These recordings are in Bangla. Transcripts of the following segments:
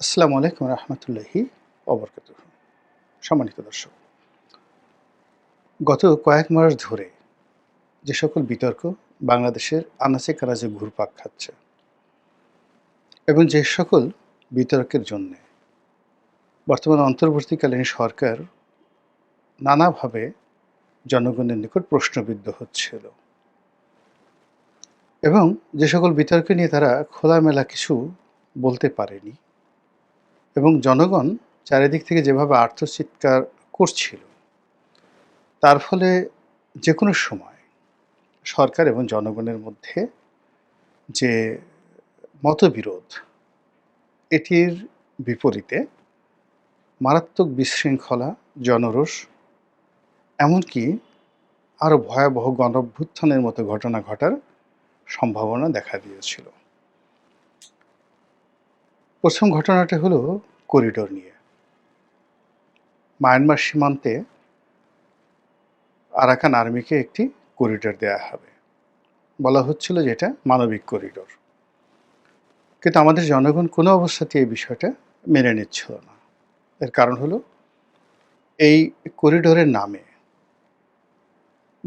আসসালামু আলাইকুম রহমতুল্লাহি অবরকাত সম্মানিত দর্শক, গত কয়েক মাস ধরে যে সকল বিতর্ক বাংলাদেশের আনাচে কানাচে ঘুরপাক খাচ্ছে এবং যে সকল বিতর্কের জন্যে বর্তমান অন্তর্বর্তীকালীন সরকার নানাভাবে জনগণের নিকট প্রশ্নবিদ্ধ হচ্ছিল এবং যে সকল বিতর্ক নিয়ে তারা খোলামেলা কিছু বলতে পারেনি। এবং জনগণ চারিদিক থেকে যেভাবে আর্থচিৎকার করছিল, তার ফলে যে কোনো সময় সরকার এবং জনগণের মধ্যে যে মতবিরোধ, এটির বিপরীতে মারাত্মক বিশৃঙ্খলা, জনরোষ, এমনকি আরও ভয়াবহ গণভ্যুত্থানের মতো ঘটনা ঘটার সম্ভাবনা দেখা দিয়েছিল। প্রথম ঘটনাটা হলো করিডোর নিয়ে। মায়ানমার সীমান্তে আরাকান আর্মিকে একটি করিডোর দেয়া হবে। বলা হচ্ছিল যেটা মানবিক করিডোর। কিন্তু আমাদের জনগণ কোনো অবস্থাতে এই বিষয়টা মেনে নিচ্ছিল না। এর কারণ হলো, এই করিডোরের নামে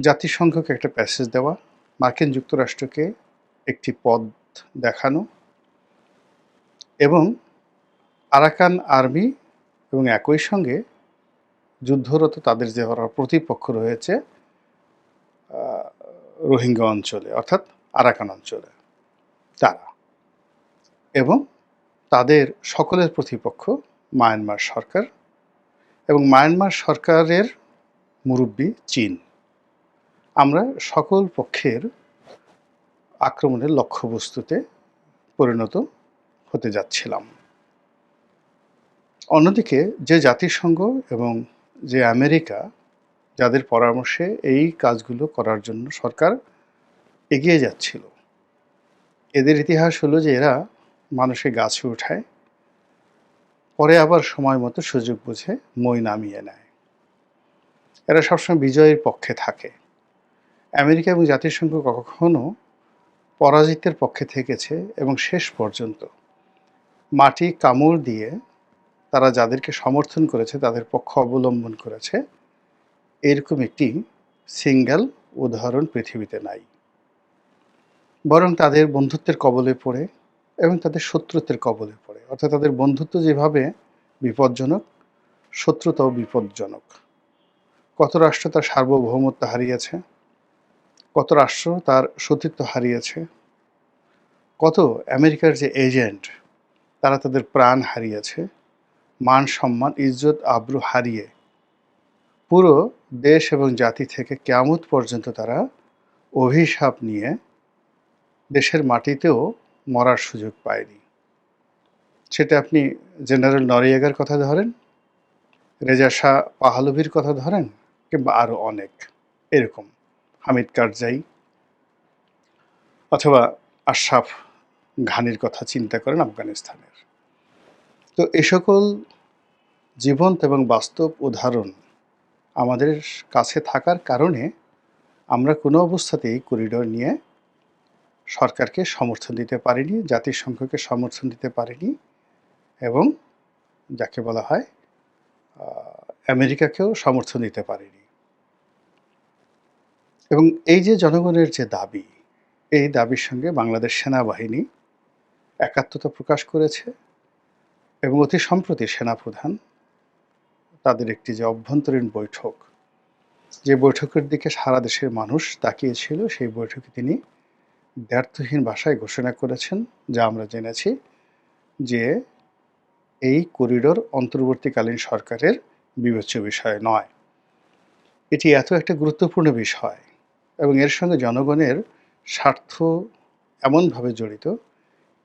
জাতিসংঘকে একটা প্যাসেজ দেওয়া, মার্কিন যুক্তরাষ্ট্রকে একটি পদ দেখানো এবং আরাকান আর্মি এবং একই সঙ্গে যুদ্ধরত তাদের যে প্রতিপক্ষ রয়েছে রোহিঙ্গা অঞ্চলে, অর্থাৎ আরাকান অঞ্চলে, তারা এবং তাদের সকলের প্রতিপক্ষ মায়ানমার সরকার এবং মায়ানমার সরকারের মুরব্বী চীন। আমরা সকল পক্ষের আক্রমণের লক্ষ্যবস্তুতে পরিণত হতে যাচ্ছিলাম। অন্যদিকে যে জাতিসংঘ এবং যে আমেরিকা যাদের পরামর্শে এই কাজগুলো করার জন্য সরকার এগিয়ে যাচ্ছিল, এদের ইতিহাস হলো যে এরা মানুষে গাছে উঠায়, পরে আবার সময় মতো সুযোগ বুঝে মই নামিয়ে নেয়। এরা সবসময় বিজয়ের পক্ষে থাকে। আমেরিকা এবং জাতিসংঘ কখনো পরাজিতের পক্ষে থেকেছে এবং শেষ পর্যন্ত মাটি কামড় দিয়ে তারা যাদেরকে সমর্থন করেছে, তাদের পক্ষ অবলম্বন করেছে, এরকম একটি সিঙ্গেল উদাহরণ পৃথিবীতে নাই। বরং তাদের বন্ধুত্বের কবলে পড়ে এবং তাদের শত্রুত্বের কবলে পড়ে। অর্থাৎ তাদের বন্ধুত্ব যেভাবে বিপজ্জনক, শত্রুতাও বিপজ্জনক। কত রাষ্ট্র তার সার্বভৌমত্ব হারিয়েছে, কত রাষ্ট্র তার সতীত্ব হারিয়েছে, কত আমেরিকার যে এজেন্ট, তারা তাদের প্রাণ হারিয়েছে মান, সম্মান, ইজ্জত, আব্রু হারিয়ে পুরো দেশ এবং জাতি থেকে কেমত পর্যন্ত তারা অভিশাপ নিয়ে দেশের মাটিতেও মরার সুযোগ পায়নি। সেটা আপনি জেনারেল নরিয়াগার কথা ধরেন, রেজা শাহ পাহালবির কথা ধরেন, কিংবা আরও অনেক। এরকম হামিদ কারজাই অথবা আশরাফ ঘানির কথা চিন্তা করেন আফগানিস্তানের। তো এ সকল জীবন্ত এবং বাস্তব উদাহরণ আমাদের কাছে থাকার কারণে আমরা কোনো অবস্থাতেই করিডোর নিয়ে সরকারকে সমর্থন দিতে পারিনি জাতিসংঘকে সমর্থন দিতে পারিনি এবং যাকে বলা হয় আমেরিকাকেও সমর্থন দিতে পারিনি। এবং এই যে জনগণের যে দাবি, এই দাবির সঙ্গে বাংলাদেশ সেনাবাহিনী একাত্মতা প্রকাশ করেছে। এবং অতি সম্প্রতি সেনাপ্রধান তাদের একটি যে অভ্যন্তরীণ বৈঠক, যে বৈঠকের দিকে সারা দেশের মানুষ তাকিয়েছিল, সেই বৈঠকে তিনি ব্যর্থহীন ভাষায় ঘোষণা করেছেন, যা আমরা জেনেছি যে এই করিডোর অন্তর্বর্তীকালীন সরকারের বিবেচ্য বিষয় নয়। এটি এত একটা গুরুত্বপূর্ণ বিষয় এবং এর সঙ্গে জনগণের স্বার্থ এমনভাবে জড়িত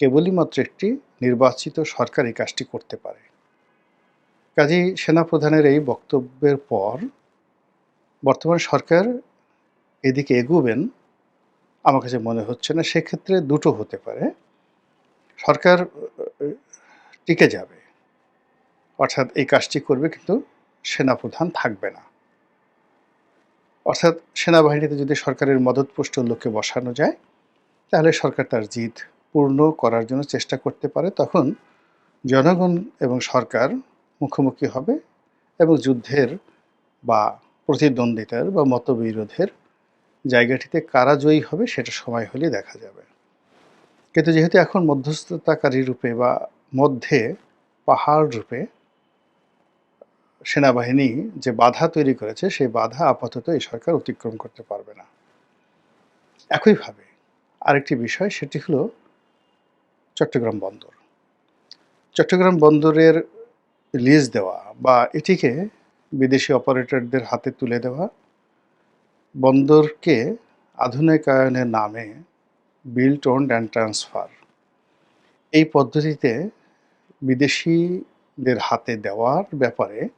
কেবলই মাত্র একটি নির্বাচিত সরকার এই কাজটি করতে পারে। কাজী সেনাপ্রধানের এই বক্তব্যের পর বর্তমান সরকার এদিকে এগুবেন, আমার কাছে মনে হচ্ছে না, সেক্ষেত্রে দুটো হতে পারে। সরকার টিকে যাবে, অর্থাৎ এই কাজটি করবে কিন্তু সেনাপ্রধান থাকবে না। অর্থাৎ সেনাবাহিনীতে যদি সরকারের মদতপুষ্ট লোককে বসানো যায়, তাহলে সরকার তার জিত পূর্ণ করার জন্য চেষ্টা করতে পারে, তখন জনগণ এবং সরকার মুখোমুখি হবে এবং যুদ্ধের বা প্রতিদ্বন্দ্বিতার বা মতবিরোধের জায়গাটিতে কারা জয়ী হবে সেটা সময় হলে দেখা যাবে। কিন্তু যেহেতু এখন মধ্যস্থতাকারী রূপে বা মধ্যে পাহাড় রূপে সেনাবাহিনী যে বাধা তৈরি করেছে, সেই বাধা আপাতত এই সরকার অতিক্রম করতে পারবে না। একইভাবে আরেকটি বিষয়, সেটি হলো চট্টগ্রাম বন্দর। চট্টগ্রাম বন্দরের লিজ দেওয়া বা এটিকে বিদেশি অপারেটরদের হাতে তুলে দেওয়া বন্দরকে আধুনিকায়নের নামে বিল্ট ওন্ড অ্যান্ড ট্রান্সফার এই পদ্ধতিতে বিদেশিদের হাতে দেওয়ার ব্যাপারে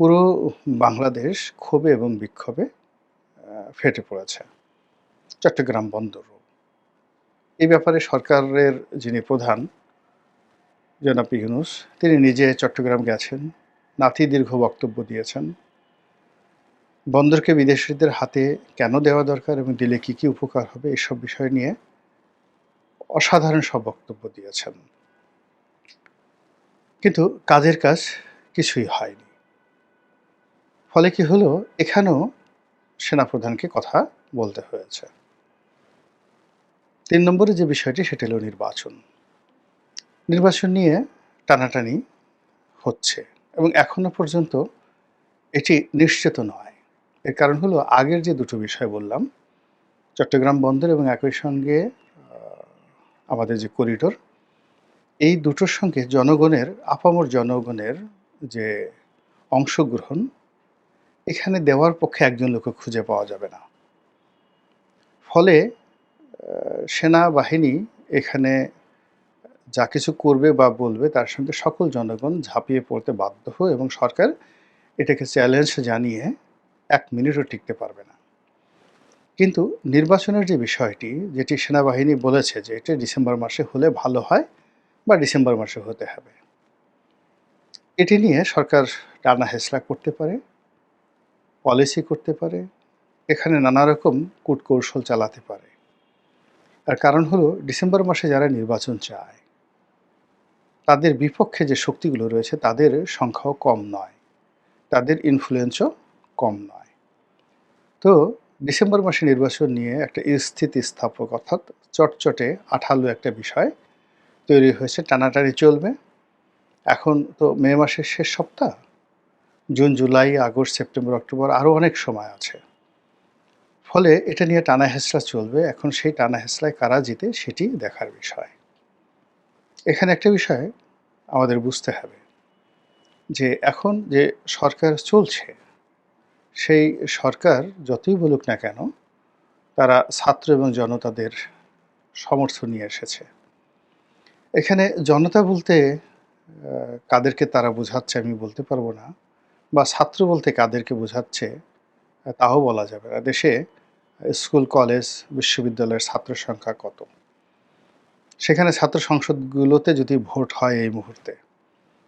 পুরো বাংলাদেশ ক্ষোভে এবং বিক্ষোভে ফেটে পড়েছে। চট্টগ্রাম বন্দরও এই ব্যাপারে সরকারের যিনি প্রধান, জনাব ইউনুস, তিনি নিজে চট্টগ্রাম গেছেন, নাতি দীর্ঘ বক্তব্য দিয়েছেন। বন্দরকে বিদেশিদের হাতে কেন দেওয়া দরকার এবং দিলে কি কি উপকার হবে এসব বিষয় নিয়ে অসাধারণ সব বক্তব্য দিয়েছেন। কিন্তু কাজের কাজ কিছুই হয়নি। ফলে কি হলো? এখানেও সেনাপ্রধানকে কথা বলতে হয়েছে। তিন নম্বরে যে বিষয়টি, সেটা হলো নির্বাচন। নির্বাচন নিয়ে টানাটানি হচ্ছে এবং এখনও পর্যন্ত এটি নিশ্চিত নয়। এর কারণ হলো, আগের যে দুটো বিষয় বললাম, চট্টগ্রাম বন্দর এবং একই সঙ্গে আমাদের যে করিডোর, এই দুটোর সঙ্গে জনগণের, আপামর জনগণের যে অংশগ্রহণ, এখানে দেওয়ার পক্ষে একজন লোককে খুঁজে পাওয়া যাবে না। ফলে সেনাবাহিনী এখানে যা কিছু করবে বা বলবে, তার সঙ্গে সকল জনগণ ঝাঁপিয়ে পড়তে বাধ্য এবং সরকার এটাকে চ্যালেঞ্জ জানিয়ে এক মিনিটও টিকতে পারবে না। কিন্তু নির্বাচনের যে বিষয়টি, যেটি সেনাবাহিনী বলেছে যে এটা ডিসেম্বর মাসে হলে ভালো হয় বা ডিসেম্বর মাসে হতে হবে। এটি নিয়ে সরকার টানা হেসলা করতে পারে পলিসি করতে পারে, এখানে নানা রকম কূটকৌশল চালাতে পারে। আর কারণ হলো ডিসেম্বর মাসে যারা নির্বাচন চায়, তাদের বিপক্ষে যে শক্তিগুলো রয়েছে তাদের সংখ্যাও কম নয়, তাদের ইনফ্লুয়েন্সও কম নয়। তো ডিসেম্বর মাসে নির্বাচন নিয়ে একটা স্থিতিস্থাপক অর্থাৎ চটচটে আঠালো একটা বিষয় তৈরি হয়েছে, টানাটানি চলবে। এখন তো মে মাসের শেষ সপ্তাহ, June, July, August, September, October আরও অনেক সময় আছে। ফলে এটা নিয়ে টানা হেসলা চলবে। এখন সেই টানা হেসলায় কারা জিতে সেটি দেখার বিষয়। এখানে একটা বিষয় আমাদের বুঝতে হবে যে এখন যে সরকার চলছে, সেই সরকার যতই বলুক না কেন তারা ছাত্র এবং জনতাদের সমর্থন নিয়ে এসেছে। এখানে জনতা বলতে কাদেরকে তারা বোঝাচ্ছে আমি বলতে পারব না, বা ছাত্র বলতে কাদেরকে বোঝাচ্ছে, তাও বলা যাবে না। দেশে স্কুল, কলেজ, বিশ্ববিদ্যালয়ের ছাত্র সংখ্যা কত? সেখানে ছাত্র সংসদগুলোতে যদি ভোট হয় এই মুহূর্তে,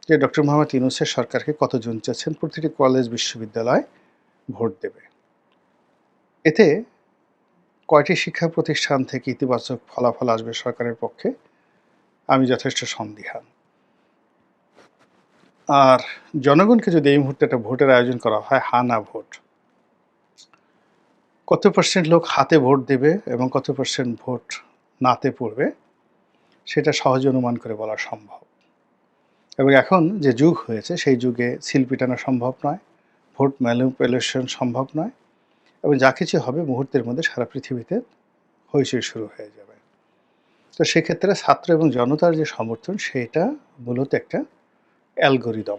যে ডক্টর মোহাম্মদ ইউনুসের সরকারকে কতজন চাচ্ছেন প্রতিটি কলেজ, বিশ্ববিদ্যালয় ভোট দেবে। এতে কয়টি শিক্ষা প্রতিষ্ঠান থেকে ইতিবাচক ফলাফল আসবে সরকারের পক্ষে, আমি যথেষ্ট সন্দিহান। আর জনগণকে যদি এই মুহূর্তে একটা ভোটের আয়োজন করা হয় হা না ভোট কত পার্সেন্ট লোক হাতে ভোট দেবে এবং কত পার্সেন্ট ভোট নাতে পড়বে, সেটা সহজে অনুমান করে বলা সম্ভব। এবং এখন যে যুগ হয়েছে, সেই যুগে সিল পিটানো সম্ভব নয়, ভোট ম্যানিপুলেশন সম্ভব নয়, এবং যা কিছু হবে মুহূর্তের মধ্যে সারা পৃথিবীতে হইচই শুরু হয়ে যাবে। তো সেক্ষেত্রে ছাত্র এবং জনতার যে সমর্থন, সেটা মূলত একটা অ্যালগোরিদম,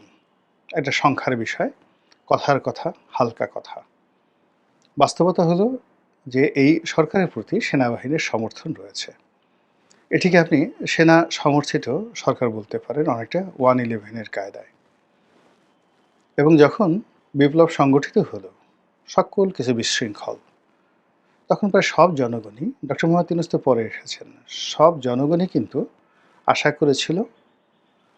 একটা সংখ্যার বিষয়, কথার কথা, হালকা কথা। বাস্তবতা হলো যে এই সরকারের প্রতি সেনাবাহিনীর সমর্থন রয়েছে। এটিকে আপনি সেনা সমর্থিত সরকার বলতে পারেন, অনেকটা ওয়ান ইলেভেনের কায়দায়। এবং যখন বিপ্লব সংগঠিত হলো, সকল কিছু বিশৃঙ্খল, তখন প্রায় সব জনগণই, ডক্টর মোহাম্মদ তো পরে এসেছেন, সব জনগণই কিন্তু আশা করেছিল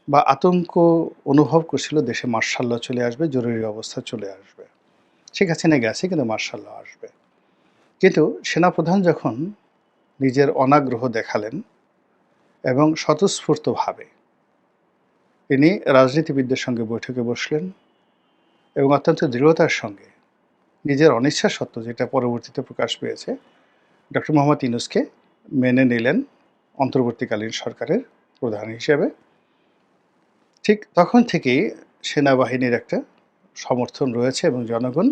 বা আতঙ্ক অনুভব করছিল, দেশে মার্শাল্য চলে আসবে, জরুরি অবস্থা চলে আসবে। শেখ হাসিনা গেছে কিন্তু মার্শাল্য আসবে। কিন্তু সেনাপ্রধান যখন নিজের অনাগ্রহ দেখালেন এবং স্বতঃস্ফূর্তভাবে তিনি রাজনীতিবিদদের সঙ্গে বৈঠকে বসলেন এবং অত্যন্ত দৃঢ়তার সঙ্গে নিজের অনিচ্ছা সত্ত্বেও যেটা পরবর্তীতে প্রকাশ পেয়েছে, ডক্টর মোহাম্মদ ইনুসকে মেনে নিলেন অন্তর্বর্তীকালীন সরকারের প্রধান হিসেবে। ঠিক তখন থেকেই সেনাবাহিনীর একটা সমর্থন রয়েছে এবং জনগণ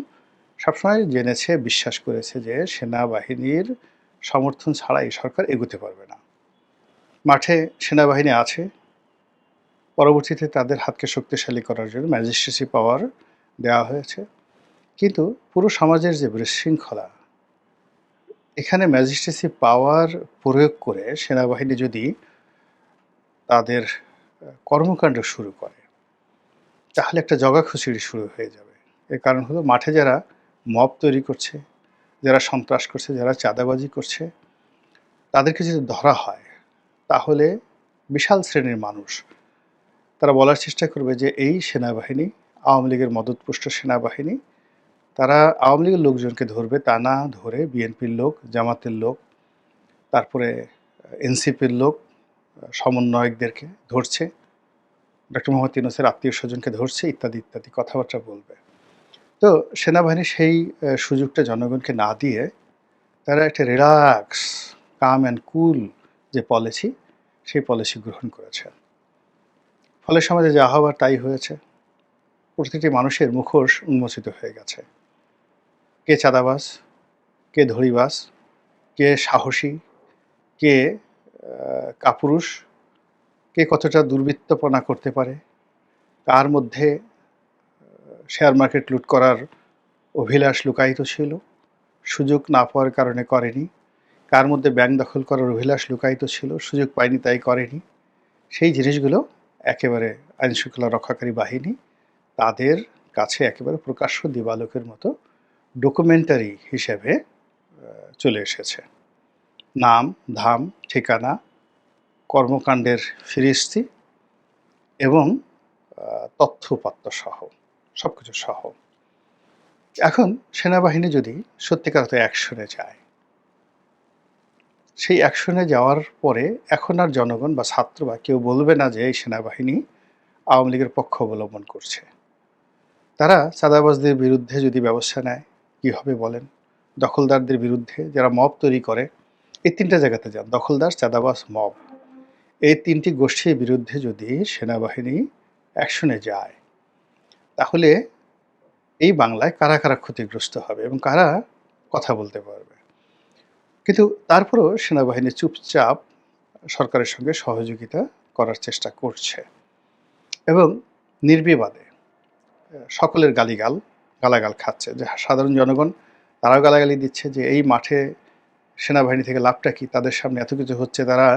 সবসময় জেনেছে, বিশ্বাস করেছে যে সেনাবাহিনীর সমর্থন ছাড়াই সরকার এগোতে পারবে না। মাঠে সেনাবাহিনী আছে। পরবর্তীতে তাদের হাতকে শক্তিশালী করার জন্য ম্যাজিস্ট্রেসি পাওয়ার দেওয়া হয়েছে। কিন্তু পুরো সমাজের যে বিশৃঙ্খলা, এখানে ম্যাজিস্ট্রেসি পাওয়ার প্রয়োগ করে সেনাবাহিনী যদি তাদের কর্মকাণ্ড শুরু করে, তাহলে একটা জগাখুচুরি শুরু হয়ে যাবে। এর কারণ হলো মাঠে যারা মব তৈরি করছে, যারা সন্ত্রাস করছে, যারা চাঁদাবাজি করছে, তাদেরকে যদি ধরা হয়, তাহলে বিশাল শ্রেণির মানুষ, তারা বলার চেষ্টা করবে যে এই সেনাবাহিনী, আওয়ামী লীগের মদতপুষ্ট সেনাবাহিনী, তারা আওয়ামী লীগের লোকজনকে ধরবে, তা না ধরে বিএনপির লোক, জামাতের লোক, তারপরে এনসিপির লোক, সমন্বয়কদেরকে ধরছে ডক্টর মোহাম্মদ ইউনুসের আত্মীয় স্বজনকে ধরছে, ইত্যাদি ইত্যাদি কথাবার্তা বলবে। তো সেনাবাহিনী সেই সুযোগটা জনগণকে না দিয়ে তারা একটা রিল্যাক্স, কাম অ্যান্ড কুল যে পলিসি, সেই পলিসি গ্রহণ করেছে। ফলে সমাজে যা হওয়ার তাই হয়েছে, প্রতিটি মানুষের মুখোশ উন্মোচিত হয়ে গেছে। কে চাঁদাবাস কে ধরিবাজ কে সাহসী, কে কাপুরুষ, কে কতটা দুর্বৃত্তপনা করতে পারে, কার মধ্যে শেয়ার মার্কেট লুট করার অভিলাষ লুকায়িত ছিল। সুযোগ না পাওয়ার কারণে করেনি। কার মধ্যে ব্যাংক দখল করার অভিলাষ লুকায়িত ছিল সুযোগ পায়নি তাই করেনি। সেই জিনিসগুলো একেবারে আইনশৃঙ্খলা রক্ষাকারী বাহিনী তাদের কাছে একেবারে প্রকাশ্য দিবালোকের মতো ডকুমেন্টারি হিসেবে চলে এসেছে। নাম ধাম ঠিকানা কর্মকাণ্ডের ফিরিস্তি এবং আহ, তথ্যপাত্র সহ সব কিছু সহ এখন সেনাবাহিনী যদি সত্যিকার অর্থে অ্যাকশনে যায়, সেই অ্যাকশনে যাওয়ার পরে এখন আর জনগণ বা ছাত্র বা কেউ বলবে না যে এই সেনাবাহিনী আওয়ামী লীগের পক্ষ অবলম্বন করছে। তারা চাঁদাবাজদের বিরুদ্ধে যদি ব্যবস্থা নেয়, কী হবে বলেন? দখলদারদের বিরুদ্ধে যারা মব তৈরি করে, এই তিনটা জায়গাতে যান, দখলদার, চাঁদাবাজ, মব। এই তিনটি গোষ্ঠীর বিরুদ্ধে যদি সেনাবাহিনী অ্যাকশনে যায় তাহলে এই বাংলায় কারা কারা ক্ষতিগ্রস্ত হবে এবং কারা কথা বলতে পারবে? কিন্তু তারপরেও সেনাবাহিনী চুপচাপ সরকারের সঙ্গে সহযোগিতা করার চেষ্টা করছে এবং নির্বিবাদে সকলের গালিগাল, গালাগাল খাচ্ছে যে সাধারণ জনগণ তারাও গালাগালি দিচ্ছে যে এই মাঠে সেনাবাহিনী থেকে লাভটা কি? তাদের সামনে এত কিছু হচ্ছে, তারা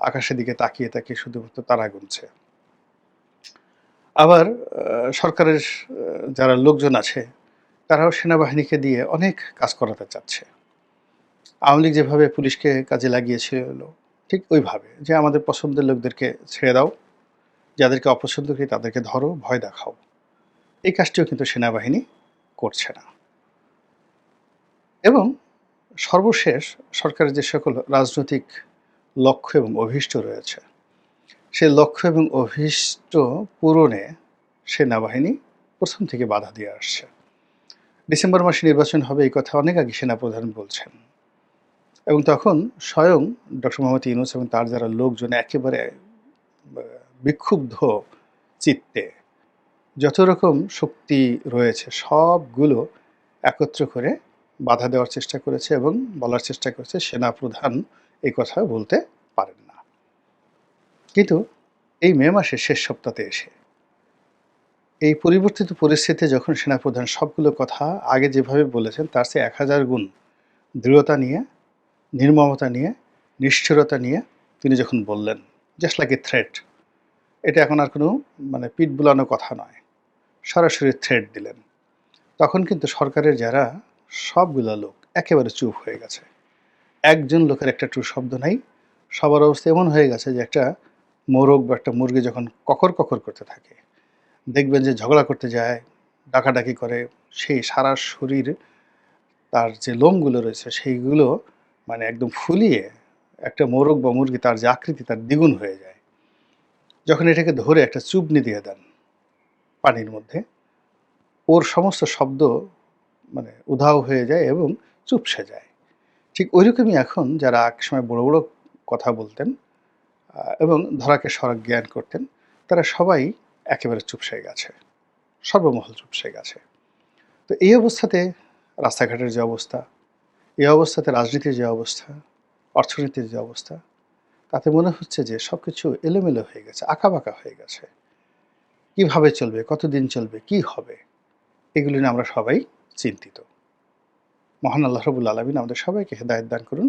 আকাশের দিকে তাকিয়ে তাকিয়ে শুধুমাত্র তারা গুনছে। আবার সরকারের যারা লোকজন আছে, তারাও সেনাবাহিনীকে দিয়ে অনেক কাজ করাতে চাচ্ছে। আওয়ামী লীগ যেভাবে পুলিশকে কাজে লাগিয়েছিল, ঠিক ওইভাবে যে আমাদের পছন্দের লোকদেরকে ছেড়ে দাও, যাদেরকে অপছন্দ করি তাদেরকে ধরো, ভয় দেখাও। এই কাজটিও কিন্তু সেনাবাহিনী করছে না। এবং সর্বশেষ সরকারের যে সকল রাজনৈতিক লক্ষ্য এবং অভীষ্ট রয়েছে সেই লক্ষ্য এবং অভীষ্ট পূরণে সেনাবাহিনী প্রথম থেকে বাধা দিয়ে আসছে। ডিসেম্বর মাসে নির্বাচন হবে এই কথা অনেক আগে সেনাপ্রধান বলছেন। এবং তখন স্বয়ং ডক্টর মোহাম্মদ ইউনুস এবং তার যারা লোকজন একেবারে বিক্ষুব্ধ চিত্তে যত রকম শক্তি রয়েছে সবগুলো একত্র করে বাধা দেওয়ার চেষ্টা করেছে এবং বলার চেষ্টা করেছে সেনাপ্রধান এই কথা বলতে পারেন না। কিন্তু এই মে মাসের শেষ সপ্তাহে এসে, এই পরিবর্তিত পরিস্থিতিতে যখন সেনাপ্রধান সবগুলো কথা আগে যেভাবে বলেছেন, তার চেয়ে এক হাজার গুণ দৃঢ়তা নিয়ে, নির্মমতা নিয়ে, নিষ্ঠুরতা নিয়ে তিনি যখন বললেন জাস্ট লাইক এ থ্রেট এটা এখন আর কোনো মানে পিঠ বুলানো কথা নয়, সরাসরি থ্রেট দিলেন। তখন কিন্তু সরকারের যারা সবগুলো লোক একেবারে চুপ হয়ে গেছে। একজন লোকের একটা টু শব্দ নাই, সবার অবস্থা এমন হয়ে গেছে যে একটা মোরগ বা একটা মুরগি যখন ককর ককর করতে থাকে, দেখবেন যে ঝগড়া করতে যায়, ডাকাডাকি করে, সেই সারা শরীর তার যে লোমগুলো রয়েছে সেইগুলো মানে একদম ফুলিয়ে একটা মোরগ বা মুরগি তার যে আকৃতি তার দ্বিগুণ হয়ে যায়। যখন এটাকে ধরে একটা চুবনি দিয়ে দেন পানির মধ্যে, ওর সমস্ত শব্দ মানে উধাও হয়ে যায় এবং চুপসে যায়। ঠিক ওইরকমই এখন যারা এক সময় বড় বড় কথা বলতেন এবং ধরাকে সড়ক জ্ঞান করতেন, তারা সবাই একেবারে চুপসে গেছে, সর্বমহল চুপসে গেছে। তো এই অবস্থাতে রাস্তাঘাটের যে অবস্থা, এই অবস্থাতে রাজনীতির যে অবস্থা, অর্থনীতির যে অবস্থা, তাতে মনে হচ্ছে যে সব কিছু এলোমেলো হয়ে গেছে, আঁকাবাঁকা হয়ে গেছে। কীভাবে চলবে, কতদিন চলবে, কি হবে, এগুলি নিয়ে আমরা সবাই চিন্তিত। মহান আল্লাহ রবুল আলমিন আমাদের সবাইকে হেদায়ত দান করুন।